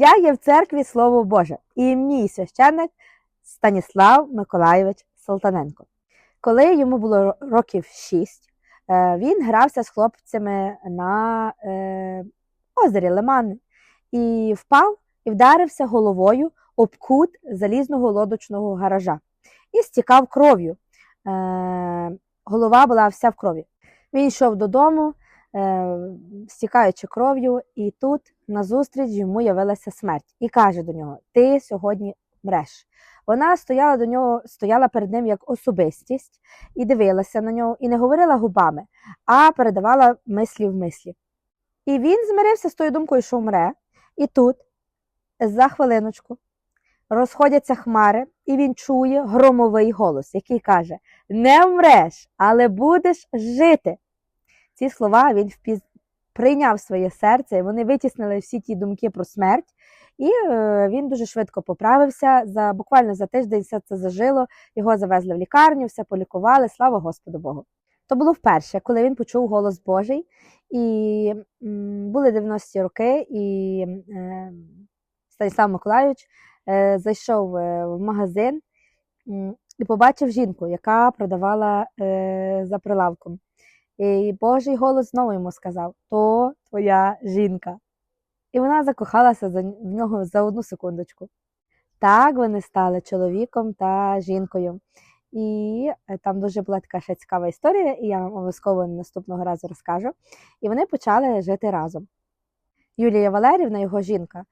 Я є в церкві Слово Боже, і мій священник Станіслав Миколайович Салтаненко. Коли йому було років шість, е, він грався з хлопцями на е, озері Лиман і впав і вдарився головою об кут залізного лодочного гаража і стікав кров'ю. Е, голова була вся в крові. Він йшов додому, стікаючи кров'ю, і тут назустріч йому явилася смерть і каже до нього: Ти сьогодні мреш. Вона стояла до нього, стояла перед ним як особистість і дивилася на нього, і не говорила губами, а передавала мислі в мислі. І він змирився з тою думкою, що вмре, і тут, за хвилиночку, розходяться хмари, і він чує громовий голос, який каже: Не вмреш, але будеш жити. Ці слова він впіз... прийняв своє серце, і вони витіснили всі ті думки про смерть. І е, він дуже швидко поправився. За буквально за тиждень все це зажило. Його завезли в лікарню, все полікували. Слава Господу Богу. То було вперше, коли він почув голос Божий, і були 90-ті роки, і е, Станіслав Миколайович е, зайшов е, в магазин і побачив жінку, яка продавала е, за прилавком. І Божий голос знову йому сказав: То твоя жінка. І вона закохалася за в нього за одну секундочку. Так вони стали чоловіком та жінкою. І е, там дуже була така ще цікава історія, і я вам обов'язково наступного разу розкажу. І вони почали жити разом. Юлія Валерівна, його жінка, е,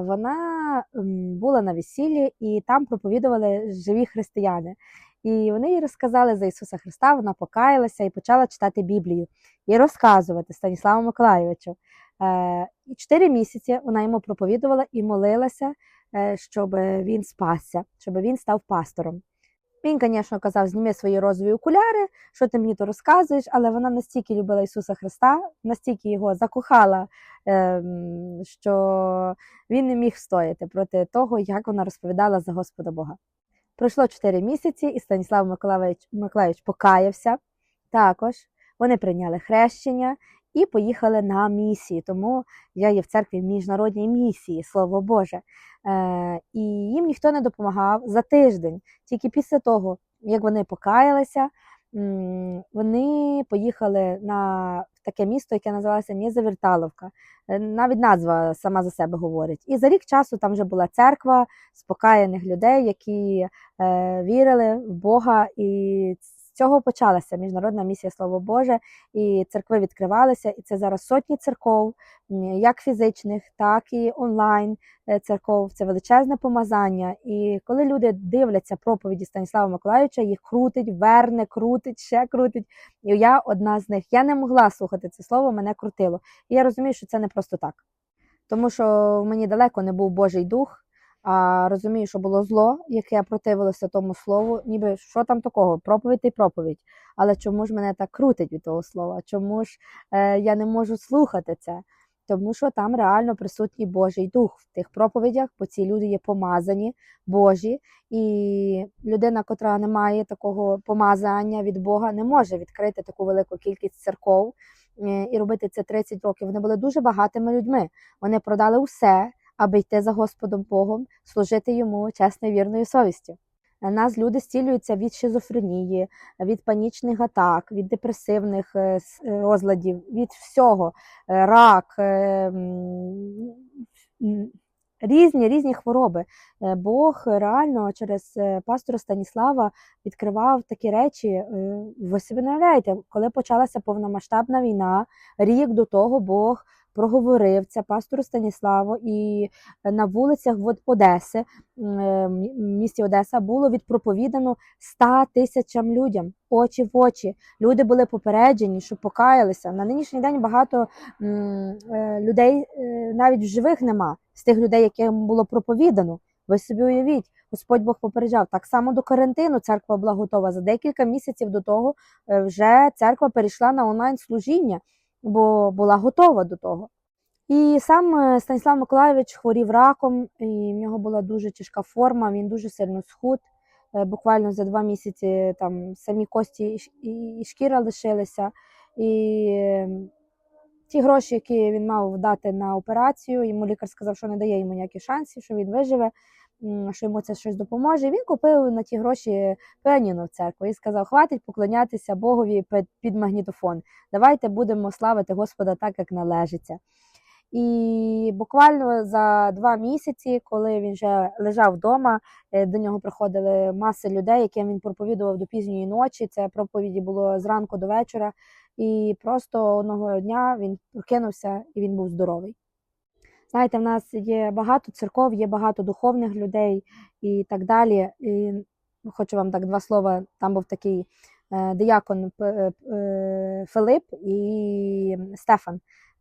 вона була на весіллі і там проповідували живі християни. І вони їй розказали за Ісуса Христа, вона покаялася і почала читати Біблію і розказувати Станіславу Миколайовичу. Е, І чотири місяці вона йому проповідувала і молилася, е, щоб він спасся, щоб він став пастором. Він, звісно, казав, зніми свої розові окуляри, що ти мені то розказуєш, але вона настільки любила Ісуса Христа, настільки його закохала, ем, що він не міг стояти проти того, як вона розповідала за Господа Бога. Пройшло 4 місяці, і Станіслав Миколаївич, Миколаївич покаявся також. Вони прийняли хрещення і поїхали на місію. Тому я є в церкві в міжнародній місії, слово Боже. Е, І їм ніхто не допомагав за тиждень. Тільки після того, як вони покаялися, вони поїхали на таке місто, яке називалося Нєзаверталовка. Е, Навіть назва сама за себе говорить. І за рік часу там вже була церква спокаяних людей, які е, вірили в Бога, і цього почалася міжнародна місія Слово Боже, і церкви відкривалися. І це зараз сотні церков, як фізичних, так і онлайн е, церков. Це величезне помазання. І коли люди дивляться проповіді Станіслава Миколаївича, їх крутить, верне, крутить, ще крутить. І я одна з них. Я не могла слухати це слово, мене крутило. І я розумію, що це не просто так. Тому що в мені далеко не був Божий дух, а розумію, що було зло, яке противилося тому слову, ніби що там такого, проповідь і проповідь. Але чому ж мене так крутить від того слова? Чому ж е, я не можу слухати це? Тому що там реально присутній Божий дух в тих проповідях, бо ці люди є помазані, Божі, і людина, котра не має такого помазання від Бога, не може відкрити таку велику кількість церков е, і робити це 30 років. Вони були дуже багатими людьми. Вони продали усе, аби йти за Господом Богом, служити йому чесною вірною совістю. У нас люди зцілюються від шизофренії, від панічних атак, від депресивних е, е, розладів, від всього, Е, рак, е, різні різні хвороби. Е, Бог реально через е, пастора Станіслава відкривав такі речі. Е, Ви собі уявляєте, коли почалася повномасштабна війна, рік до того Бог проговорив це пастору Станіславу, і на вулицях в Одеси, е, місті Одеса, було відпроповідано 100 тисячам людям очі в очі. Люди були попереджені, що покаялися. На нинішній день багато е, людей е, навіть в живих нема з тих людей, яким було проповідано. Ви собі уявіть, Господь Бог попереджав. Так само до карантину церква була готова. За декілька місяців до того вже церква перейшла на онлайн служіння, бо була готова до того. І сам е, Станіслав Миколайович хворів раком, і в нього була дуже тяжка форма, він дуже сильно схуд. Е, Буквально за два місяці там самі кості і шкіра лишилися. І е, ті гроші, які він мав дати на операцію, йому лікар сказав, що не дає йому ніяких шансів, що він виживе, що йому це щось допоможе. І він купив на ті гроші піаніно в церкву і сказав: хватить поклонятися Богові під- магнітофон. Давайте будемо славити Господа так, як належиться. І буквально за два місяці, коли він вже лежав вдома, е, до нього приходили маси людей, яким він проповідував до пізньої ночі. Це проповіді було зранку до вечора. І просто одного дня він прокинувся і він був здоровий. Знаєте, в нас є багато церков, є багато духовних людей і так далі. І хочу вам так два слова. Там був такий е, диякон е, Филип і Стефан.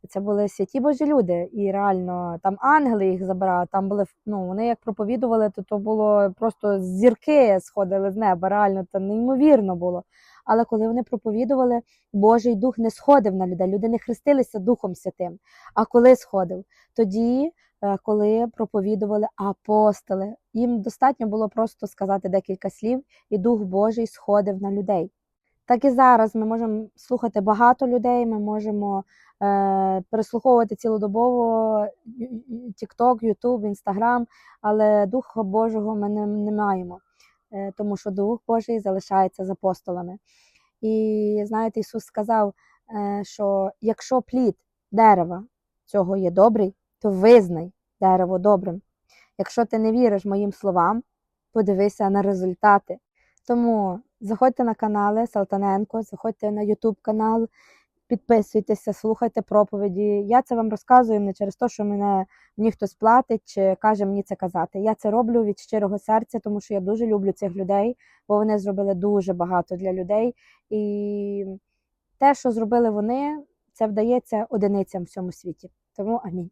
Це були святі Божі люди, і реально там ангели їх забирали. Там були ну вони як проповідували, то то було просто зірки сходили з неба. Реально це неймовірно було. Але коли вони проповідували, Божий дух не сходив на людей. Люди не хрестилися Духом Святим. А коли сходив? Тоді, е, коли проповідували апостоли, їм достатньо було просто сказати декілька слів, і Дух Божий сходив на людей. Так і зараз ми можемо слухати багато людей, ми можемо е, переслуховувати цілодобово TikTok, YouTube, Instagram, але Духа Божого ми не, не маємо, тому що Дух Божий залишається з апостолами. І знаєте, Ісус сказав, е, що якщо плід дерева цього є добрий, то визнай дерево добрим. Якщо ти не віриш моїм словам, подивися на результати. Тому заходьте на канали Салтаненко, заходьте на YouTube канал, підписуйтеся, слухайте проповіді. Я це вам розказую не через те, що мене мені хтось платить чи каже мені це казати. Я це роблю від щирого серця, тому що я дуже люблю цих людей, бо вони зробили дуже багато для людей. І те, що зробили вони, це вдається одиницям в цьому світі. Тому амінь.